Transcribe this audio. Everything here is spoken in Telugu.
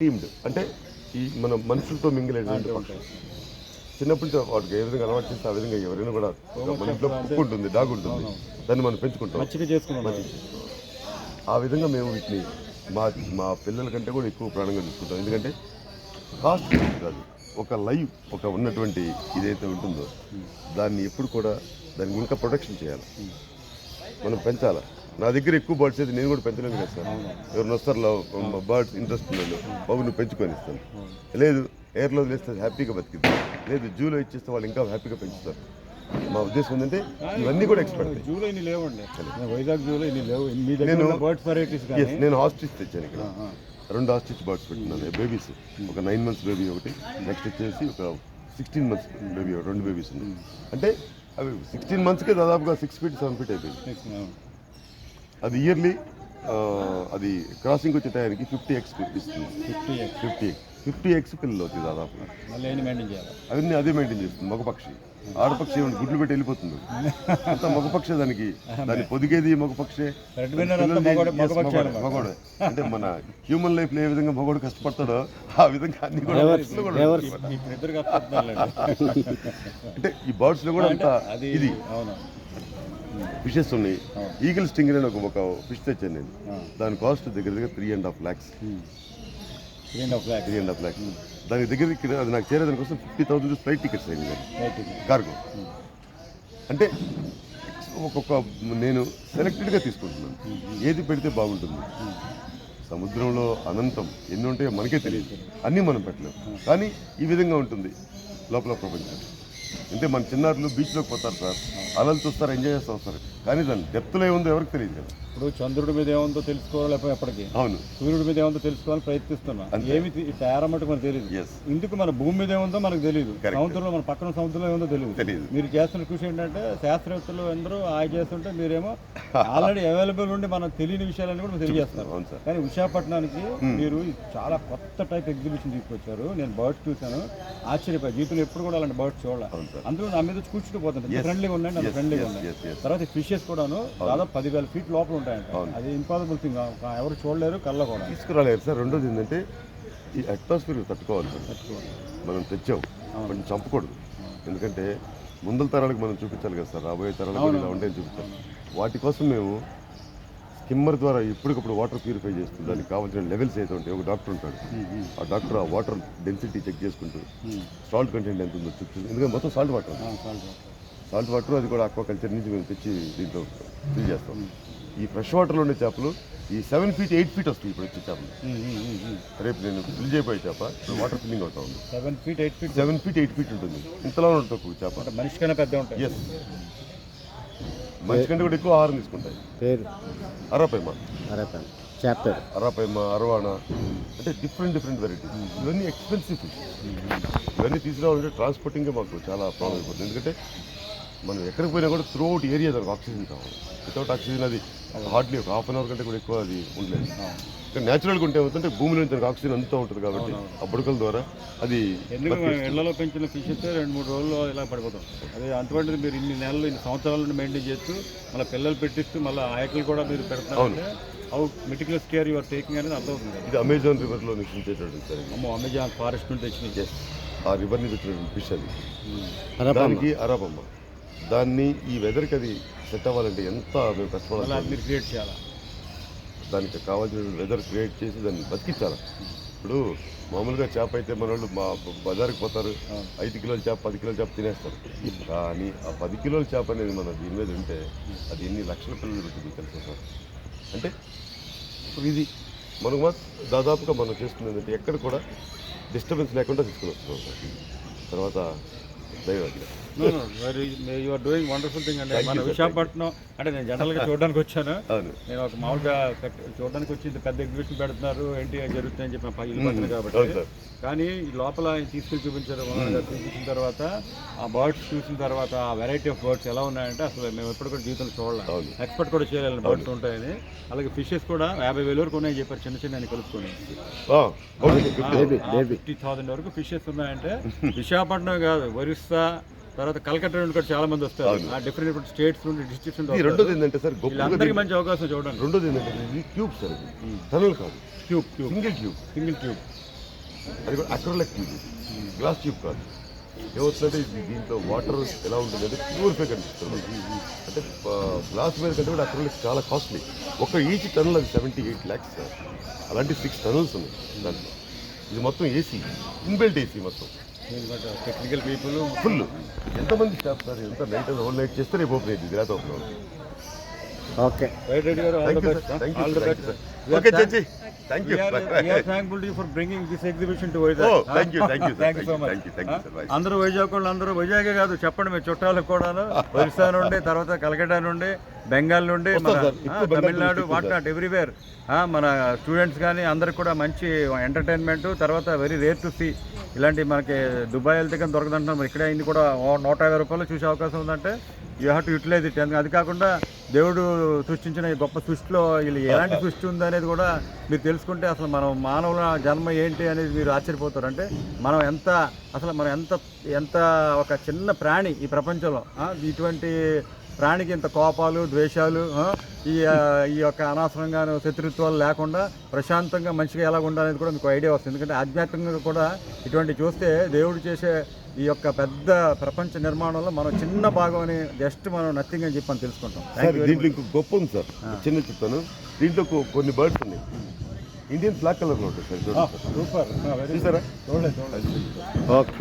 టీమ్డ్. అంటే ఈ మన మనుషులతో మింగిలేటువంటి పక్షులు చిన్నప్పటి నుంచి వాటికి ఏ విధంగా అలవాటు చేస్తే ఆ విధంగా ఎవరైనా కూడా మన ఇంట్లో కుక్క ఉంటుంది డాగ్ ఉంటుంది దాన్ని మనం పెంచుకుంటాం. ఆ విధంగా మేము వీటిని మా మా పిల్లల కంటే కూడా ఎక్కువ ప్రాణంగా చూసుకుంటాం ఎందుకంటే కాస్ట్ కాదు. ఒక లైవ్ ఒక ఉన్నటువంటి ఇదైతే ఉంటుందో దాన్ని ఎప్పుడు కూడా దానికి ఇంకా ప్రొటెక్షన్ చేయాలి. మనం పెంచాలి? నా దగ్గర ఎక్కువ బర్డ్స్ అయితే నేను కూడా పెంచలేను కదా సార్. ఎవరిని వస్తారు బర్డ్స్ ఇంట్రెస్ట్ ఉన్నాను బాబు నువ్వు పెంచుకొని ఇస్తాను. లేదు ఎయిర్లో వదిలేస్తే హ్యాపీగా బతికిద్దాం. లేదు జూలో ఇచ్చేస్తే వాళ్ళు ఇంకా హ్యాపీగా పెంచుతారు. మా ఉద్దేశం ఏంటంటే ఇవన్నీ కూడా ఎక్స్పెక్ట్ జూలో ఇన్ని లేవండి. నేను వైజాగ్ జూలో ఇన్ని లేవు. దగ్గర బర్డ్స్ వెరైటీస్ నేను హాస్టిచ్ తెచ్చాను ఇక్కడ. రెండు హాస్టిచ్ బర్డ్స్ పెట్టినాను బేబీస్. ఒక నైన్ మంత్స్ బేబీ ఒకటి. నెక్స్ట్ వచ్చేసి ఒక సిక్స్టీన్ మంత్స్ బేబీ రెండు బేబీస్ ఉన్నాయి. అంటే అవి సిక్స్టీన్ మంత్స్కే దాదాపుగా సిక్స్ ఫీట్ సెవెన్ ఫీట్ అయిపోయింది. అది ఇయర్లీ అది క్రాసింగ్ వచ్చే టైంకి ఫిఫ్టీ ఎక్స్ ఇస్తుంది. Fifty fifty X fifty X పిల్లలు అవుతుంది దాదాపుగా చేయాలి? అవన్నీ అదే మెయింటైన్ చేస్తుంది మగపక్షి. ఆడపక్షి ఏమంటే గుడ్లు పెట్టి వెళ్ళిపోతుంది. అంత మగపక్షే దానికి. దాని పొదిగేది మగపక్షే. మగవాడే. అంటే మన హ్యూమన్ లైఫ్లో ఏ విధంగా మగవాడు కష్టపడతాడో ఆ విధంగా అన్ని కూడా. అంటే ఈ బర్డ్స్లో కూడా అంత ఇది. అవును. ఫిషెస్ ఉన్నాయి. ఈగిల్ స్టింగర్ అని ఒక ఒక ఫిష్ తెచ్చాను నేను. దాని కాస్ట్ దగ్గర దగ్గర three and half lakhs three and half lakh three and half lakhs దాని దగ్గర ఇక్కడ అది నాకు చేరేదాని కోసం ఫిఫ్టీ థౌసండ్ ఫ్లైట్ టికెట్స్ అయింది. కార్గో అంటే ఒక్కొక్క నేను సెలెక్టెడ్గా తీసుకుంటున్నాను. ఏది పెడితే బాగుంటుంది. సముద్రంలో అనంతం ఎన్ని ఉంటాయో మనకే తెలియదు. అన్నీ మనం పెట్టలేము కానీ ఈ విధంగా ఉంటుంది లోపల ప్రపంచం. అంటే మన చిన్నారులు బీచ్లోకి పోతారు సార్. అలలు చూస్తారు ఎంజాయ్ చేస్తూ వస్తారు. కానీ దాని డెప్త్లో ఏముందో ఎవరికి తెలియదు కదా. ఇప్పుడు చంద్రుడి మీద ఏముందో తెలుసుకోవాలి ఎప్పటికీ. అవును. సూర్యుడి మీద ఏముందో తెలుసుకోవాలని ప్రయత్నిస్తున్నా. ఏమి తి- తేడా మటుకు మనకు తెలియదు. ఇందుకు మన భూమి మీద ఏముందో మనకు తెలియదు. సముద్రంలో మన పక్కన సముద్రంలో ఏముందో తెలియదు. తెలియదు. మీరు చేస్తున్న కృషి ఏంటంటే శాస్త్రవేత్తలు అందరూ ఆయ చేస్తుంటే మీరేమో ఆల్రెడీ అవైలబుల్ ఉండి మనం తెలియని విషయాలన్నీ కూడా తెలియజేస్తారు. అవును సార్. కానీ విశాఖపట్నానికి మీరు చాలా కొత్త టైప్ ఎగ్జిబిషన్ తీసుకొచ్చారు. నేను బర్డ్స్ చూశాను. ఆశ్చర్యపోయి జీవితంలో ఎప్పుడు కూడా అలాంటి బర్డ్స్ చూడాలి. సార్ అందులో నా మీద కూర్చుని పోతుంది ఫ్రెండ్లీగా ఉన్నాయండి అంత ఫ్రెండ్లీగా ఉన్నాయి తర్వాత ఫిషెస్ కూడాను దాదాపు పదివేల ఫీట్ లోపల ఉంటాయంట. అది ఇంపాసిబుల్ థింగ్ ఎవరు చూడలేరు కళ్ళ కూడా తీసుకురాలేరు సార్. రెండోది ఏంటంటే ఈ అట్మాస్ఫియర్ తట్టుకోవాలి సార్. మనం తెచ్చాం. మనం చంపకూడదు. ఎందుకంటే ముందల తరాలకు మనం చూపించాలి కదా సార్. రాబోయే తరాలకు ఇలా ఉంటాయని చూపించాలి. వాటి కోసం మేము స్కిమ్మర్ ద్వారా ఎప్పటికప్పుడు వాటర్ ప్యూరిఫై చేస్తుంది. దానికి కావాల్సిన లెవెల్స్ అయితే ఉంటాయి ఒక డాక్టర్ ఉంటాడు. ఆ డాక్టర్ ఆ వాటర్ డెన్సిటీ చెక్ చేసుకుంటూ సాల్ట్ కంటెంట్ ఎంత ఉందో చెక్ చేసి ఎందుకంటే మొత్తం సాల్ట్ వాటర్. Salt water. అది కూడా ఆక్వా కల్చర్ నుంచి మేము తెచ్చి దీంట్లో ఫిల్ చేస్తాం. ఈ ఫ్రెష్ వాటర్లో ఉండే చేపలు ఈ సెవెన్ ఫీట్ ఎయిట్ ఫీట్ వస్తాయి ఇప్పుడు వచ్చే చేపలు. రేపు నేను ఫిల్ చేయబోయే చేప వాటర్ ఫిల్లింగ్ అవుతా ఉంది. Seven feet eight feet? Seven feet eight feet ఉంటుంది. ఇంతలో ఉంటుంది చేప. అంటే మనిషి కన్నా పెద్ద ఉంటాయి. ఎస్ మనిషి కంటే కూడా ఎక్కువ ఆహారం తీసుకుంటాయి. పేరు? అరాపైమ అరపన్ చాప్టర్ అరాపైమ అరవాణ అంటే డిఫరెంట్ డిఫరెంట్ వెరైటీస్ ఇవన్నీ ఎక్స్పెన్సివ్ ఫిష్ ఇవన్నీ తీసుకురావాలంటే ట్రాన్స్పోర్టింగే మాకు చాలా ప్రాబ్లం అయిపోతుంది. ఎందుకంటే మనం ఎక్కడికి పోయినా కూడా త్రూ అవుట్ ఏరియా దానికి ఆక్సిజన్ కావాలి. వితౌట్ ఆక్సిజన్ అది హార్డ్లీ ఒక హాఫ్ అన్ అవర్ కంటే కూడా ఎక్కువ అది ఉండలేదు. న్యాచురల్గా ఉంటే ఏమవుతుంటే భూమిలో దానికి ఆక్సిజన్ అంతా ఉంటుంది కాబట్టి ఆ బుడకల ద్వారా అది ఇళ్ళలో పెంచిన ఫిష్ అయితే రెండు మూడు రోజుల్లో ఇలా పడిపోతాం. అదే అటువంటిది మీరు ఇన్ని నెలలు ఇన్ని సంవత్సరాల నుండి మెయింటైన్ చేస్తూ మళ్ళీ పిల్లలు పెట్టిస్తూ మళ్ళీ ఆయకలు కూడా మీరు పెడుతున్నారంటే how meticulous care your taking అనేది అర్థమవుతుంది ఇది అమెజాన్ రివర్లో నివసించేటటువంటి సార్. అమ్మో అమెజాన్ ఫారెస్ట్ నుండి తెచ్చినాయి Yes. ఆ రివర్ నుంచి వచ్చినటువంటి ఫిష్ అది. అరపమ్మ దానికి అరాబమ్మ. దాన్ని ఈ వెదర్కి అది సెట్ అవ్వాలంటే ఎంత మేము కష్టపడాలి మీరు క్రియేట్ చేయాలి? దానికి కావాల్సిన వెదర్ క్రియేట్ చేసి దాన్ని బతికించాలి. ఇప్పుడు మామూలుగా చేప అయితే మన వాళ్ళు మా బజార్కి పోతారు. ఐదు కిలోల చేప పది కిలోల చేప తినేస్తారు. కానీ ఆ పది కిలోల చేప అనేది మన దీని మీద ఉంటే అది ఎన్ని లక్షల పిల్లలు పెట్టింది తెలుసా సార్? అంటే ఇది మనకు మాత్రం దాదాపుగా మనం చేస్తుంది ఏంటంటే ఎక్కడ కూడా డిస్టర్బెన్స్ లేకుండా తీసుకుని వస్తున్నాం తర్వాత Daivagna very you are doing wonderful thing అండి. మన విశాఖపట్నం అంటే నేను జనరల్గా చూడడానికి వచ్చాను. నేను ఒక మామూలుగా చూడడానికి వచ్చి పెద్ద ఎగ్జిబిషన్ పెడుతున్నారు ఏంటి అని జరుగుతుందని చెప్పి ఇల్లు పక్కన అవును కాబట్టి కానీ ఈ లోపల ఆయన తీసుకెళ్ళి చూపించారు మామూలుగా చూపించిన తర్వాత ఆ బర్డ్స్ చూసిన తర్వాత ఆ వెరైటీ ఆఫ్ బర్డ్స్ ఎలా ఉన్నాయంటే అసలు మేము ఎప్పుడు కూడా జీవితంలో చూడలేదు. ఎక్స్పర్ట్ కూడా చేయాలి బర్డ్స్ ఉంటాయని. అలాగే ఫిషెస్ కూడా యాభై వేల వరకు ఉన్నాయని చెప్పారు చిన్న చిన్న కలుపుకొని. ఫిఫ్టీ థౌసండ్ వరకు ఫిషెస్ ఉన్నాయంటే విశాఖపట్నం కాదు ఒరిస్సా తర్వాత కలకత్తా నుండి కూడా చాలా మంది వస్తారు. ఆ డిఫరెంట్ స్టేట్స్ నుండి డిస్ట్రిక్ట్స్ నుండి. రెండోది ఏంటంటే సార్ వీళ్ళందరికీ మంచి అవకాశం చూడండి. రెండోది ఏంటంటే ఇది ట్యూబ్ సార్ ఇది. టనల్ కాదు. Tube tube single tube single tube అది కూడా అక్రోలెక్ ట్యూబ్ గ్లాస్ ట్యూబ్ కాదు. ఏమవుతుందంటే ఇది దీంట్లో వాటర్ ఎలా ఉంటుంది అంటే ప్యూరిఫై కనిపిస్తుంది అంటే గ్లాస్ మీద కంటే కూడా అక్రోలిక్ చాలా కాస్ట్లీ ఒక ఈచ్ టన్నులు అది సెవెంటీ ఎయిట్ ల్యాక్స్ సార్. అలాంటి సిక్స్ టన్నుల్స్ ఉన్నాయి దాంట్లో. ఇది మొత్తం ఏసీ ఇన్బిల్ట్ ఏసీ మొత్తం. టెక్నికల్ పీపుల్ ఫుల్ ఎంతమంది స్టాఫ్ సార్? ఎంత నైట్ హోల్ నైట్ చేస్తే రేపు ఓపెన్ అయింది గ్రాత్ open okay. Thank you thank you thank you okay చచ్చి thank you you, thank you, sir. Thank you. so Thank you, much. thank you, thank you, sir. Bye. అందరూ వైజాగ్ వాళ్ళు అందరూ వైజాగే కాదు చెప్పండి మీ చుట్టాలకు కూడాను. ఒరిస్సా నుండి తర్వాత కలకట్టా నుండి బెంగాల్ నుండి మన తమిళనాడు వాట్. Not everywhere. మన స్టూడెంట్స్ కానీ అందరికి కూడా మంచి ఎంటర్టైన్మెంట్ తర్వాత వెరీ రేర్ టు సీ ఇలాంటి మనకి దుబాయ్ వెళ్తే కానీ దొరకదంటున్నాం ఇక్కడే అయింది కూడా నూట యాభై రూపాయలు చూసే అవకాశం ఉందంటే you have to utilize it అది కాకుండా దేవుడు సృష్టించిన ఈ గొప్ప సృష్టిలో వీళ్ళు ఎలాంటి సృష్టి ఉందనేది కూడా మీరు తెలుసుకుంటే అసలు మనం మానవుల జన్మ ఏంటి అనేది మీరు ఆశ్చర్యపోతారు. అంటే మనం ఎంత అసలు మనం ఎంత ఎంత ఒక చిన్న ప్రాణి ఈ ప్రపంచంలో ఇటువంటి ప్రాణికి ఇంత కోపాలు ద్వేషాలు ఈ ఈ యొక్క అనవసరంగా శత్రుత్వాలు లేకుండా ప్రశాంతంగా మంచిగా ఎలా ఉండాలనేది కూడా మీకు ఐడియా వస్తుంది. ఎందుకంటే ఆధ్యాత్మికంగా కూడా ఇటువంటి చూస్తే దేవుడు చేసే ఈ యొక్క పెద్ద ప్రపంచ నిర్మాణంలో మనం చిన్న భాగం అని జస్ట్ మనం నథింగ్ అని చెప్పి మనం తెలుసుకుంటాం. దీంట్లో ఇంకో గొప్ప ఉంది సార్. చిన్న చెప్తాను. దీంట్లో కొన్ని బర్డ్స్ ఉన్నాయి. ఇండియన్ బ్లాక్ కలర్లో ఉంటాయి సార్. సూపర్. ఓకే.